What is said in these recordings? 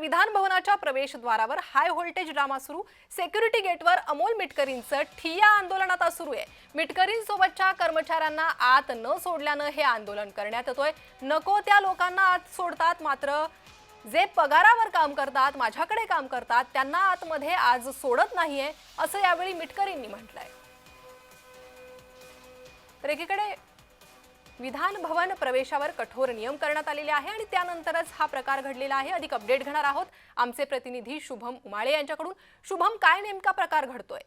विधान भवनाच्या प्रवेशद्वारावर हाय व्होल्टेज ड्रामा सुरू. सेक्युरिटी गेटवर अमोल मिटकरींचं ठिया आंदोलन आता सुरू आहे. मिटकरींसोबतच्या कर्मचाऱ्यांना आत न सोडल्यानं हे आंदोलन करण्यात येतोय. नको त्या लोकांना आत सोडतात मात्र जे पगारावर काम करतात माझ्याकडे काम करतात त्यांना आतमध्ये आज सोडत नाहीये असं यावेळी मिटकरींनी म्हटलंय. तर एकीकडे विधान भवन प्रवेशावर कठोर नियम करण्यात आलेले आहे आणि त्यानंतरच हा प्रकार घडलेला आहे. अधिक अपडेट घेणार आहोत आमचे प्रतिनिधी शुभम उमाळे यांच्याकडून. शुभम काय नेमका प्रकार घडतोय?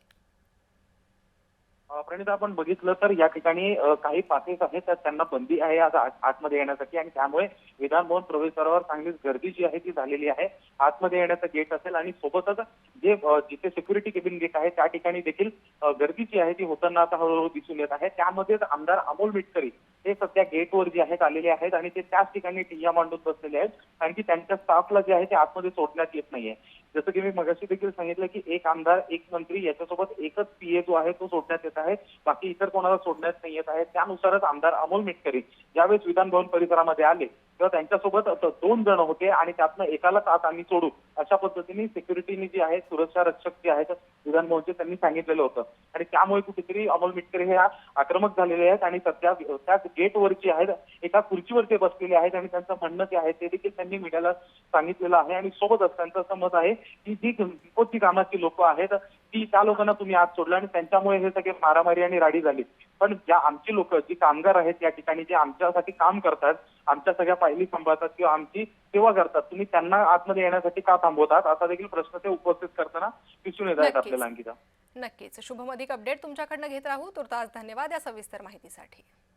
प्रणित प्रणिता आपण बघितलं तर या ठिकाणी काही पासेस आहेत तर त्यांना बंदी आहे आज आतमध्ये येण्यासाठी आणि त्यामुळे विधान भवन प्रवेशद्वारावर चांगलीच गर्दी जी आहे ती झालेली आहे. आतमध्ये येण्याचं गेट असेल आणि सोबतच जे जिथे सिक्युरिटी केबिन गेट आहे त्या ठिकाणी देखील गर्दी जी आहे ती होताना आता हळूहळू दिसून येत आहे. त्यामध्येच आमदार अमोल मिटकरी हे सध्या गेटवर जे आहेत आलेले आहेत आणि ते त्याच ठिकाणी ठिय्या मांडून बसलेले आहेत. कारण की त्यांच्या स्टाफला जे आहे ते आतमध्ये सोडण्यात येत नाहीये. जसं की मी मगाशी देखील सांगितलं की एक आमदार एक मंत्री याच्यासोबत एकच पीए जो आहे तो सोडण्यात येत आहे. बाकी इतर कोणाला सोडण्यात नाही येत आहे. त्यानुसारच आमदार अमोल मिटकरी ज्यावेळेस विधान भवन परिसरामध्ये आले. तर त्यांच्यासोबत दोन जण होते आणि त्यातनं एकालाच आत आम्ही सोडू अशा पद्धतीने सिक्युरिटीने जी आहे सुरक्षा रक्षक जे आहेत विधानभवनचे त्यांनी सांगितलेलं होतं. आणि त्यामुळे कुठेतरी अमोल मिटकरी हे आक्रमक झालेले आहेत आणि सध्या त्याच गेटवर जे आहेत एका खुर्चीवर ते बसलेले आहेत आणि त्यांचं म्हणणं जे आहे ते देखील त्यांनी मीडियाला सांगितलेलं आहे. आणि सोबतच त्यांचं असं मत आहे की जी घरपोची कामाची लोक आहेत ती त्या लोकांना तुम्ही आत सोडलं आणि त्यांच्यामुळे हे सगळे मारामारी आणि राडी झाली. पण ज्या आमची लोक जी कामगार आहेत या ठिकाणी जे आमच्यासाठी काम करतात आमच्या सगळ्या फायली सांभाळतात किंवा आमची सेवा करतात तुम्ही त्यांना आतमध्ये येण्यासाठी का थांबवतात? असा देखील प्रश्न ते उपस्थित करताना दिसून येत आहेत. आपल्याला अंकिता. नक्कीच. शुभम अधिक अपडेट तुमच्याकडनं घेत राहू. तुर्तास धन्यवाद या सविस्तर माहितीसाठी.